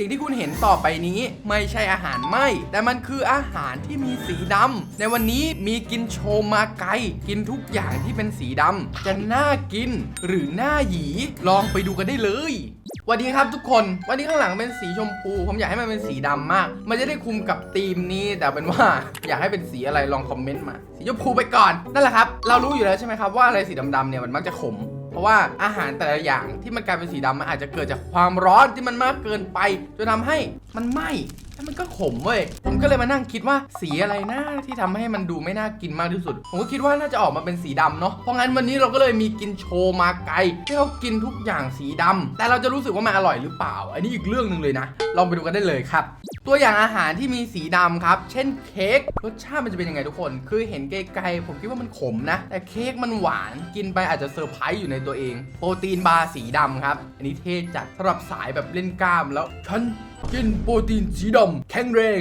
สิ่งที่คุณเห็นต่อไปนี้ไม่ใช่อาหารไหมแต่มันคืออาหารที่มีสีดำในวันนี้มีกินโชมาไกกินทุกอย่างที่เป็นสีดำจะน่ากินหรือน่าหยีลองไปดูกันได้เลยสวัสดีครับทุกคน วันนี้ข้างหลังเป็นสีชมพู ผมอยากให้มันเป็นสีดำมาก มันจะได้คุมกับธีมนี้ แต่เป็นว่าอยากให้เป็นสีอะไรลองคอมเมนต์มา สีชมพูไปก่อน นั่นแหละครับ เรารู้อยู่แล้วใช่ไหมครับว่าอะไรสีดำๆเนี่ยมันมักจะขม เพราะว่าอาหารแต่ละอย่างที่มันกลายเป็นสีดำมันอาจจะเกิดจากความร้อนที่มันมากเกินไปจนทำให้มันไหม้แล้วมันก็ขมเว้ยผมก็เลยมานั่งคิดว่าสีอะไรนะที่ทำให้มันดูไม่น่ากินมากที่สุด ผมก็คิดว่าน่าจะออกมาเป็นสีดำเนาะเพราะงั้นวันนี้เราก็เลยมีกินโชว์มาไกที่เขากินทุกอย่างสีดำแต่เราจะรู้สึกว่ามันอร่อยหรือเปล่า อันนี้อีกเรื่องหนึ่งเลยนะลองไปดูกันได้เลยครับ ตัวอย่างอาหารที่มีสีดำครับ เช่นเค้กรสชาติมันจะเป็นยังไงทุกคน คือเห็นไกลๆผมคิดว่ามันขมนะ แต่เค้กมันหวานกินไปอาจจะเซอร์ไพรส์อยู่ในตัวเอง โปรตีนบาร์สีดำครับ อันนี้เท่จัดสำหรับสายแบบเล่นกล้ามแล้วฉัน กินโปรตีนสีดำแข็งแรง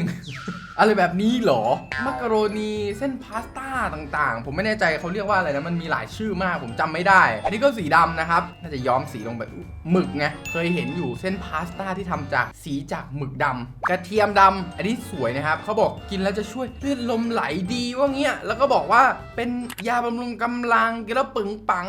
อะไรแบบนี้เหรอ มักกะโรนีเส้นพาสต้าต่างๆ ผมไม่แน่ใจเขาเรียกว่าอะไรนะ มันมีหลายชื่อมากผมจำไม่ได้ อันนี้ก็สีดำนะครับ น่าจะย้อมสีลงไปหมึกไง เคยเห็นอยู่เส้นพาสต้าที่ทำจากสีจากหมึกดำกระเทียมดำอันนี้สวยนะครับ เขาบอกกินแล้วจะช่วยเลือดลมไหลดีว่าเงี้ย แล้วก็บอกว่าเป็นยาบำรุงกำลังกินแล้วปึงปัง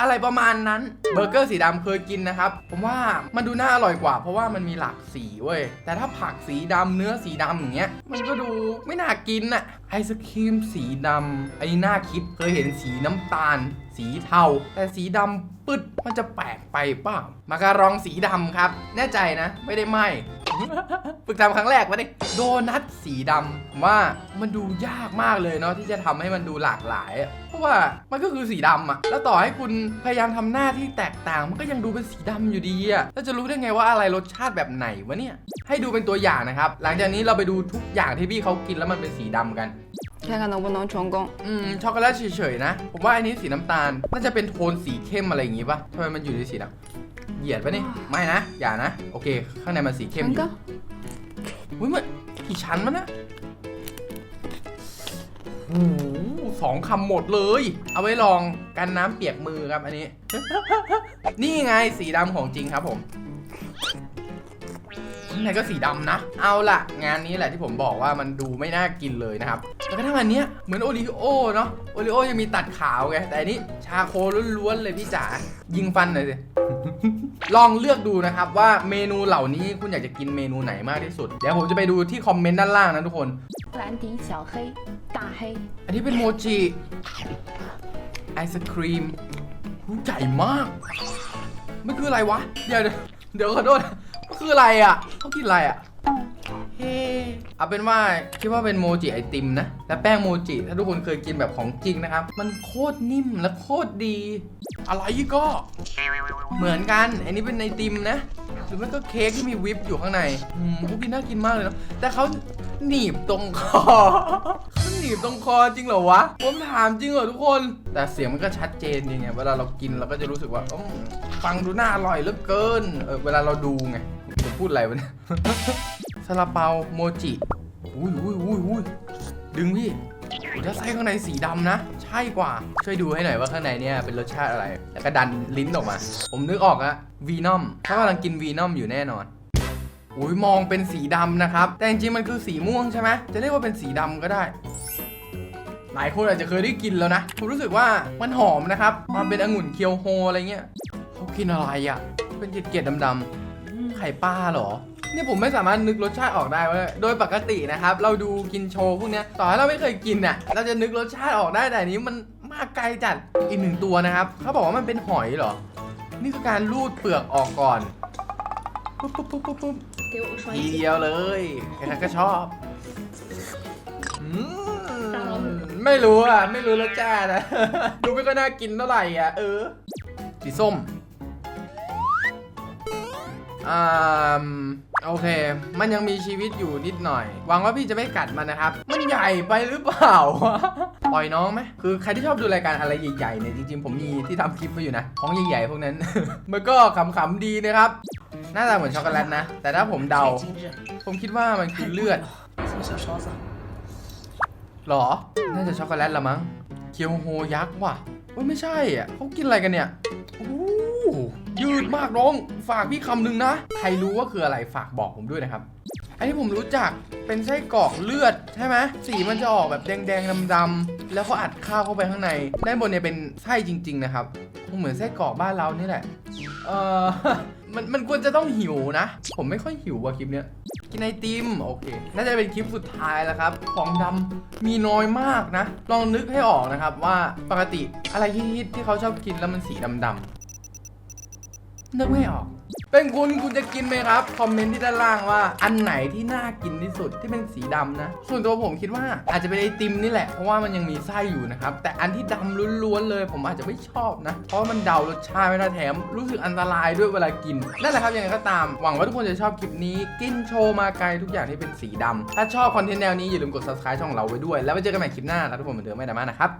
อะไรประมาณนั้นเบอร์เกอร์สีดำเคยกินนะครับ ผมว่ามันดูน่าอร่อยกว่า เพราะว่ามันมีหลากสีเว้ย แต่ถ้าผักสีดำเนื้อสีดำอย่างเงี้ย มันก็ดูไม่น่ากินอะไอศครีมสีดำไอ้น่าคิดเคยเห็นสีน้ำตาล สีเทา แต่สีดำปึ๊ดมันจะแปลกไปเปล่ามาการองสีดำครับ แน่ใจนะ ไม่ได้ไหม ฝึกทำครั้งแรกวะนี่โดนัทสีดำผมว่ามันดูยากมากเลยเนาะที่จะทำให้มันดูหลากหลายอะเพราะว่ามันก็คือสีดำอะแล้วต่อให้คุณพยายามทำหน้าที่แตกต่าง มันก็ยังดูเป็นสีดำอยู่ดีอะแล้วจะรู้ได้ไงว่าอะไรรสชาติแบบไหนวะเนี่ย ให้ดูเป็นตัวอย่างนะครับ หลังจากนี้เราไปดูทุกอย่างที่พี่เขากินแล้วมันเป็นสีดำกัน 看看能不能成功。 อืมช็อกโกแลตเฉยๆนะ ผมว่าอันนี้สีน้ำตาล น่าจะเป็นโทนสีเข้มอะไรอย่างงี้ปะทำไมมันอยู่ในสีดำ เหยียดปะนี่ไม่นะ อย่านะ โอเค ข้างในมันสีเข้มอ三ยู่个，อุ้ยมันกี่ชั้นมันนะโอ้โหสองคำหมดเลย เอาไว้ลองกันน้ำเปียกมือครับอันนี้ นี่ไงสีดำของจริงครับผม ข้างในก็สีดำนะ เอาล่ะ งานนี้แหละที่ผมบอกว่ามันดูไม่น่ากินเลยนะครับแต่กระทั่งอันเนี้ยเหมือนโอริโอเนาะโอริโอยังมีตัดขาวไงแต่อันนี้ชาโคล้วนๆเลยพี่จ๋ายิงฟันหน่อยสิลองเลือกดูนะครับว่าเมนูเหล่านี้คุณอยากจะกินเมนูไหนมากที่สุด เดี๋ยวผมจะไปดูที่คอมเมนต์ด้านล่างนะทุกคนร้านดีเฉาเฮ้ยตาเฮ้ยอันนี้เป็นโมจิไอศครีมใหญ่มากไม่คืออะไรวะ เดี๋ยวเดี๋ยวขอโทษ คืออะไรอะเขากินอะไรอะเฮ้เอาเป็นว่าคิดว่าเป็นโมจิไอติมนะ และแป้งโมจิถ้าทุกคนเคยกินแบบของจริงนะครับ มันโคตรนิ่มและโคตรดี อะไรก็ เหมือนกัน อันนี้เป็นไอติมนะ หรือไม่ก็เค้กที่มีวิปอยู่ข้างในอืมพวกกินน่ากินมากเลยเนาะแต่เขาหนีบตรงคอเขาหนีบตรงคอจริงเหรอวะ ผมถามจริงเหรอทุกคน แต่เสียงมันก็ชัดเจนจริงไงเวลาเรากินเราก็จะรู้สึกว่าอืมฟังดูน่าอร่อยเหลือเกินเออเวลาเราดูไง พูดอะไรวะเนี่ยซาลาเปาโมจิอุ้ยอุ้ยอุ้ยอุ้ยดึงพี่แล้วไส้ข้างในสีดำนะ ใช่กว่า ช่วยดูให้หน่อยว่าข้างในเนี่ยเป็นรสชาติอะไร แล้วก็ดันลิ้นออกมา ผมนึกออกอะวีนอมเขากำลังกินวีนอมอยู่แน่นอนอุ้ยมองเป็นสีดำนะครับ แต่จริงๆมันคือสีม่วงใช่ไหมจะเรียกว่าเป็นสีดำก็ได้ หลายคนอาจจะเคยได้กินแล้วนะผมรู้สึกว่ามันหอมนะครับความเป็นองุ่นเคียวโฮอะไรเงี้ยเขากินอะไรอะ่ะเป็นเกล็ดๆดำๆ ไข่ปลาเหรอ เนี่ยผมไม่สามารถนึกรสชาติออกได้เว้ยโดยปกตินะครับ เราดูกินโชว์พวกเนี้ยต่อให้เราไม่เคยกินอะ เราจะนึกรสชาติออกได้แต่อันนี้มันมากไกลจัดอีกหนึ่งตัวนะครับ เขาบอกว่ามันเป็นหอยเหรอ นี่คือการลูดเปลือกออกก่อนปุ๊บปุ๊บปุ๊บปุ๊บปุ๊บเดียวทีเดียวเลยใครๆก็ชอบไม่รู้อะ ไม่รู้รสชาตินะ ดูไม่ก็น่ากินเท่าไหร่อะ เออสีส้ม อ่าโอเค มันยังมีชีวิตอยู่นิดหน่อย หวังว่าพี่จะไม่กัดมันนะครับ มันใหญ่ไปหรือเปล่า ปล่อยน้องไหม คือใครที่ชอบดูรายการอะไรใหญ่ๆเนี่ยจริงๆ ผมมีที่ทำคลิปไว้อยู่นะ ของใหญ่ๆ พวกนั้น มันก็ขำๆดีนะครับ หน้าตาเหมือนช็อกโกแลตนะ แต่ถ้าผมเดา ผมคิดว่ามันคือเลือดหรอ น่าจะช็อกโกแลตละมั้ง เคียวโฮยักษ์ว่ะเอ้ไม่ใช่อะเขากินอะไรกันเนี่ยโอ้ ยืดมากน้อง ฝากพี่คำหนึ่งนะ ใครรู้ว่าคืออะไรฝากบอกผมด้วยนะครับ อันนี้ผมรู้จักเป็นไส้กรอกเลือดใช่ไหมสีมันจะออกแบบแดงๆดำๆแล้วก็อัดข้าวเข้าไปข้างในด้านบนเนี่ยเป็นไส้จริง ๆ นะครับคงเหมือนไส้กรอกบ้านเรานี่แหละ เออมันมันควรจะต้องหิวนะ ผมไม่ค่อยหิวว่ะคลิปเนี้ยกินไอติมโอเค น่าจะเป็นคลิปสุดท้ายแล้วครับ ของดำมีน้อยมากนะ ลองนึกให้ออกนะครับว่าปกติอะไรฮิตๆที่เขาชอบกินแล้วมันสีดำๆ นึกไม่ออก เป็นคุณคุณจะกินไหมครับ คอมเมนต์ที่ด้านล่างว่า อันไหนที่น่ากินที่สุดที่เป็นสีดำนะ ส่วนตัวผมคิดว่าอาจจะเป็นไอติมนี่แหละ เพราะว่ามันยังมีไส้อยู่นะครับ แต่อันที่ดำล้วนๆเลย ผมอาจจะไม่ชอบนะ เพราะมันเดารสชาติไม่ได้แถม รู้สึกอันตรายด้วยเวลากิน นั่นแหละครับยังไงก็ตาม หวังว่าทุกคนจะชอบคลิปนี้ กินโชว์มาไกลทุกอย่างที่เป็นสีดำถ้าชอบคอนเทนต์แนวนี้อย่าลืมกด subscribe ช่องเราไว้ด้วย แล้วไว้เจอกันใหม่คลิปหน้าแล้วทุกคนเหมือนเดิมไม่ได้มานะครับ